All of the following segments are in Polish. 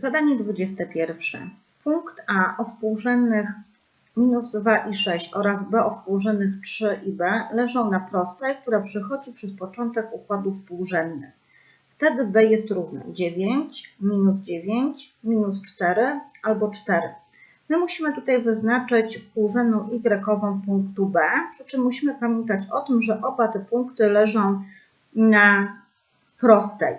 Zadanie 21. Punkt A o współrzędnych minus 2 i 6 oraz B o współrzędnych 3 i B leżą na prostej, która przechodzi przez początek układu współrzędnych. Wtedy B jest równe 9, minus 9, minus 4 albo 4. My musimy tutaj wyznaczyć współrzędną y punktu B, przy czym musimy pamiętać o tym, że oba te punkty leżą na prostej.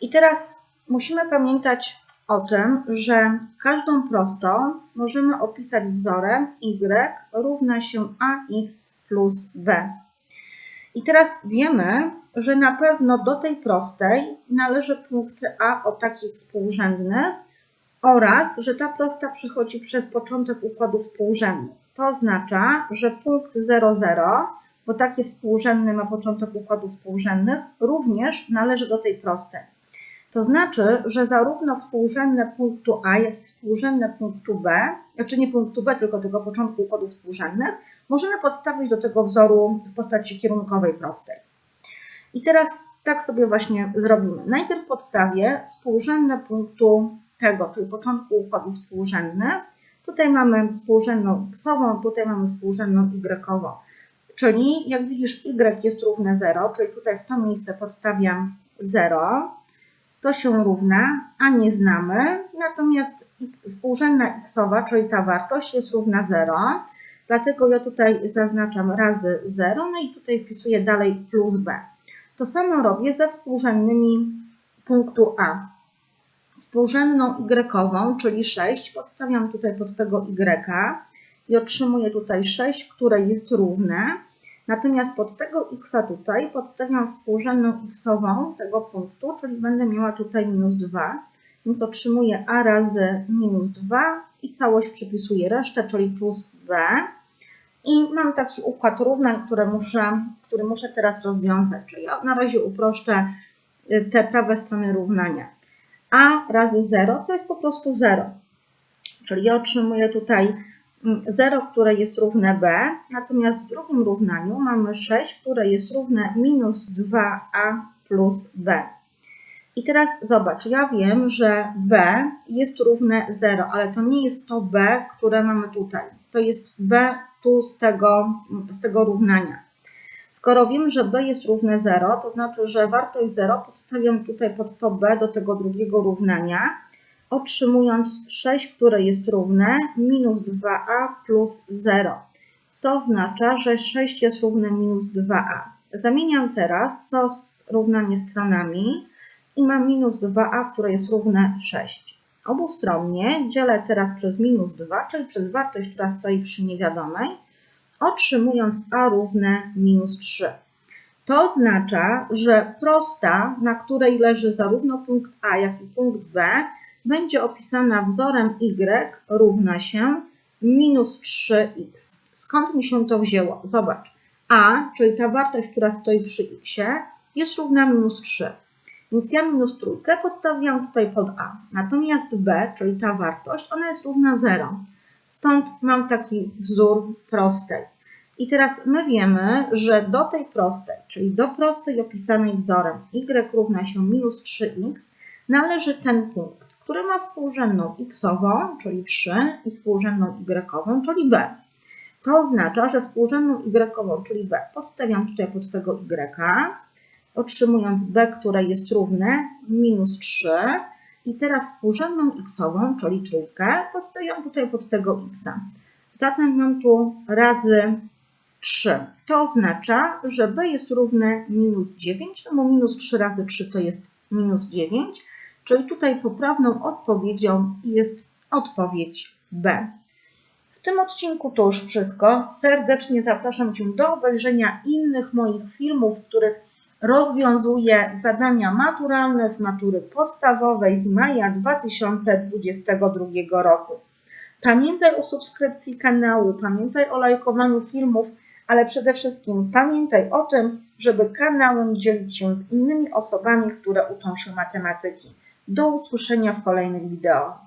I teraz musimy pamiętać o tym, że każdą prostą możemy opisać wzorem y równa się ax plus b. I teraz wiemy, że na pewno do tej prostej należy punkty a o takich współrzędnych oraz, że ta prosta przechodzi przez początek układu współrzędnych. To oznacza, że punkt 0, 0, bo takie współrzędne ma początek układu współrzędnych, również należy do tej prostej. To znaczy, że zarówno współrzędne punktu A, jak i współrzędne punktu B, znaczy nie punktu B, tylko tego początku układów współrzędnych, możemy podstawić do tego wzoru w postaci kierunkowej prostej. I teraz tak sobie właśnie zrobimy. Najpierw podstawię współrzędne punktu tego, czyli początku układów współrzędnych. Tutaj mamy współrzędną x, tutaj mamy współrzędną y. Czyli jak widzisz y jest równe 0, czyli tutaj w to miejsce podstawiam 0 to się równa, a nie znamy, natomiast współrzędna x, czyli ta wartość jest równa 0, dlatego ja tutaj zaznaczam razy 0, no i tutaj wpisuję dalej plus b. To samo robię ze współrzędnymi punktu A. Współrzędną y, czyli 6, podstawiam tutaj pod tego y i otrzymuję tutaj 6, które jest równe Natomiast pod tego x tutaj podstawiam współrzędną xową tego punktu, czyli będę miała tutaj minus 2, więc otrzymuję a razy minus 2 i całość przypisuję resztę, czyli plus b. I mam taki układ równań, który muszę, który muszę teraz rozwiązać. Czyli ja na razie uproszczę y, te prawe strony równania. a razy 0 to jest po prostu 0. Czyli ja otrzymuję tutaj 0, które jest równe b, natomiast w drugim równaniu mamy 6, które jest równe minus 2a plus b. I teraz zobacz, ja wiem, że b jest równe 0, ale to nie jest to b, które mamy tutaj. To jest b tu z tego, z tego równania. Skoro wiem, że b jest równe 0, to znaczy, że wartość 0 podstawiam tutaj pod to b do tego drugiego równania otrzymując 6, które jest równe minus 2a plus 0. To oznacza, że 6 jest równe minus 2a. Zamieniam teraz to równanie stronami i mam minus 2a, które jest równe 6. Obustronnie dzielę teraz przez minus 2, czyli przez wartość, która stoi przy niewiadomej, otrzymując a równe minus 3. To oznacza, że prosta, na której leży zarówno punkt A, jak i punkt B, będzie opisana wzorem y równa się minus 3x. Skąd mi się to wzięło? Zobacz. a, czyli ta wartość, która stoi przy x, jest równa minus 3. Więc ja minus trójkę podstawiam tutaj pod a. Natomiast b, czyli ta wartość, ona jest równa 0. Stąd mam taki wzór prostej. I teraz my wiemy, że do tej prostej, czyli do prostej opisanej wzorem y równa się minus 3x, należy ten punkt który ma współrzędną x-ową, czyli 3, i współrzędną y, czyli b. To oznacza, że współrzędną y, czyli b, podstawiam tutaj pod tego y, otrzymując b, które jest równe minus 3. I teraz współrzędną x-ową, czyli trójkę, podstawiam tutaj pod tego x. Zatem mam tu razy 3. To oznacza, że b jest równe minus 9, no bo minus 3 razy 3 to jest minus 9, Czyli tutaj poprawną odpowiedzią jest odpowiedź B. W tym odcinku to już wszystko. Serdecznie zapraszam Cię do obejrzenia innych moich filmów, w których rozwiązuję zadania maturalne z matury podstawowej z maja 2022 roku. Pamiętaj o subskrypcji kanału, pamiętaj o lajkowaniu filmów, ale przede wszystkim pamiętaj o tym, żeby kanałem dzielić się z innymi osobami, które uczą się matematyki. Do usłyszenia w kolejnych wideo.